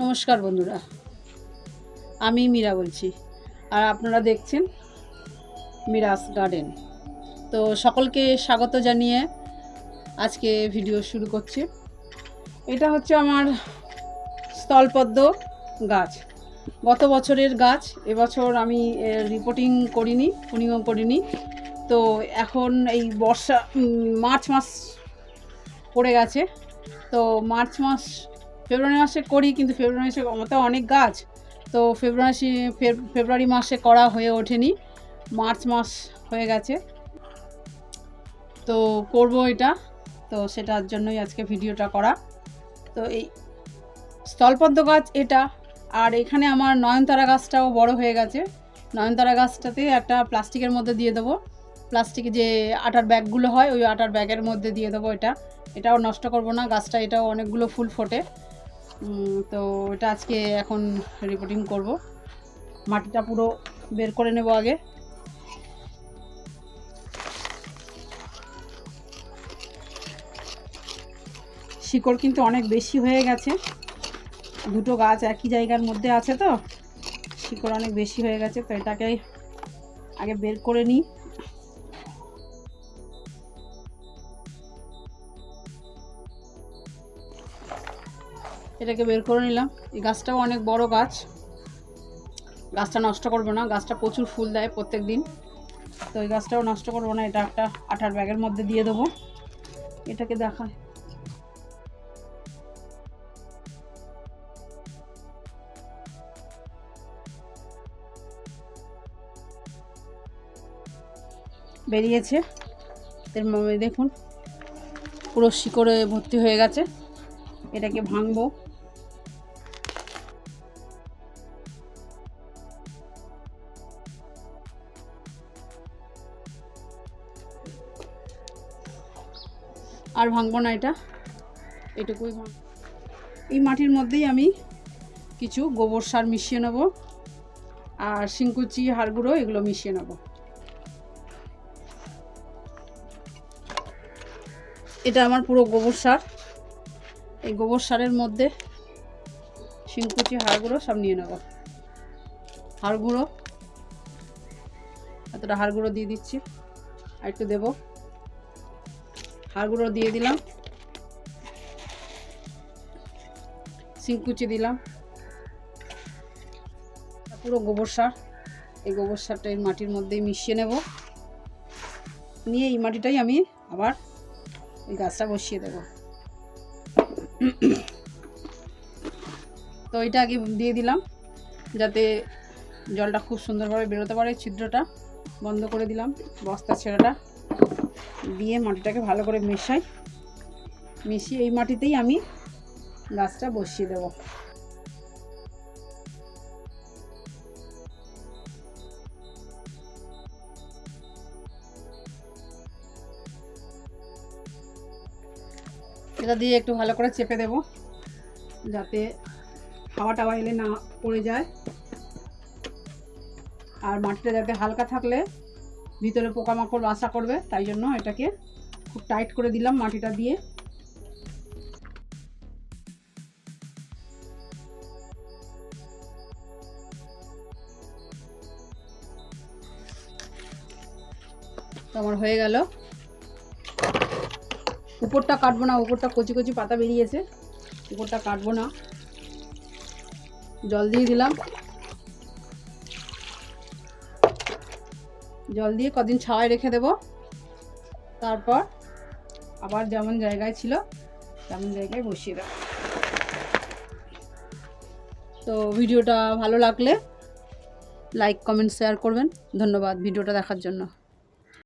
নমস্কার বন্ধুরা। আমি মীরা বলছি। আর আপনারা দেখছেন মিরাস গার্ডেন। তো সকলকে স্বাগত জানিয়ে আজকে ভিডিও শুরু করছি। এটা হচ্ছে আমার স্থলপদ্ম গাছ। গত বছরের গাছ, এবছর আমি রিপোর্টিং করিনি পুনিংও করিনি। তো এখন এই বর্ষা মার্চ মাস পড়ে গেছে। তো মার্চ মাস ফেব্রুয়ারি মাসে করি, কিন্তু ফেব্রুয়ারি মাসে আমার তো অনেক গাছ। তো ফেব্রুয়ারি ফেব- ফেব্রুয়ারি মাসে করা হয়ে ওঠেনি। মার্চ মাস হয়ে গেছে। তো করব এটা। তো সেটার জন্যই আজকে ভিডিওটা করা। তো এই স্থলপদ্ম গাছ এটা। আর এখানে আমার নয়নতারা গাছটাও বড় হয়ে গেছে। নয়নতারা গাছটাতে একটা প্লাস্টিকের মধ্যে দিয়ে দেবো। প্লাস্টিকে যে আটার ব্যাগগুলো হয়, ওই আটার ব্যাগের মধ্যে দিয়ে দেবো এটা। এটাও নষ্ট করব না। গাছটা এটাও অনেকগুলো ফুল ফোটে। তো এটা আজকে এখন রিপোর্টিং করব। মাটিটা পুরো বের করে নেব আগে। শিকড় কিন্তু অনেক বেশি হয়ে গেছে। দুটো গাছ একই জায়গার মধ্যে আছে তো? শিকড় অনেক বেশি হয়ে গেছে, তো এটাকে আগে বের করে নিই। এটাকে বের করে নিলাম। এই গাছটাও অনেক বড় গাছ। গাছটা নষ্ট করব না, গাছটা প্রচুর ফুল দেয় প্রত্যেক দিন তো এই গাছটাও নষ্ট করব না, এটা একটা আঠার ব্যাগের মধ্যে দিয়ে দেবো। এটাকে দেখায় বেরিয়েছে। এর দেখুন, পুরো শিকড়ে ভর্তি হয়ে গেছে। এটাকে ভাঙবো। আর ভাঙবো না এটা। এটুকুই এই মাটির মধ্যেই আমি কিছু গোবর সার মিশিয়ে নেব আর শিংকুচি, হাড়গুঁড়ো এগুলো মিশিয়ে নেব। এটা আমার পুরো গোবর সার। এই গোবর সারের মধ্যে শিংকুচি, হাড়গুঁড়ো সব নিয়ে নেব। হাড়গুঁড়ো, এতটা হাড়গুঁড়ো দিয়ে দিচ্ছি। আর একটু দেবো। হাড়গুঁড়ো দিয়ে দিলাম। শিংকুচি দিলাম। পুরো গোবর সার। এই গোবর সারটা এই মাটির মধ্যেই মিশিয়ে নেব। নিয়ে এই মাটিটাই আমি আবার এই গাছটা বসিয়ে দেবো। তো এটা আগে দিয়ে দিলাম, যাতে জলটা খুব সুন্দরভাবে বেরোতে পারে। ছিদ্রটা বন্ধ করে দিলাম, বস্তা ছেঁড়াটা। দিয়ে মাটিটাকে ভালো করে মেশাই। মিশিয়ে এই মাটিতেই আমি গাছটা বসিয়ে দেবো। এটা দিয়ে একটু ভালো করে চেপে দেব, যাতে হাওয়া টাওয়া এলে না পড়ে যায়। আর মাটিটা যাতে হালকা থাকলে ভিতরে পোকামাকড় বাসা করবে, তাই জন্য এটাকে খুব টাইট করে দিলাম মাটিটা দিয়ে। আমার হয়ে গেল। উপরটা কাটবো না, উপরটা কচি কচি পাতা বেরিয়েছে, উপরটা কাটবো না। জল দিয়ে দিলাম। জল দিয়ে কদিন ছাওয়ায় রেখে দেব। তারপর আবার যেমন জায়গায় ছিল, তেমন জায়গায় বসিয়ে দেব। তো ভিডিওটা ভালো লাগলে লাইক কমেন্ট শেয়ার করবেন। ধন্যবাদ ভিডিওটা দেখার জন্য।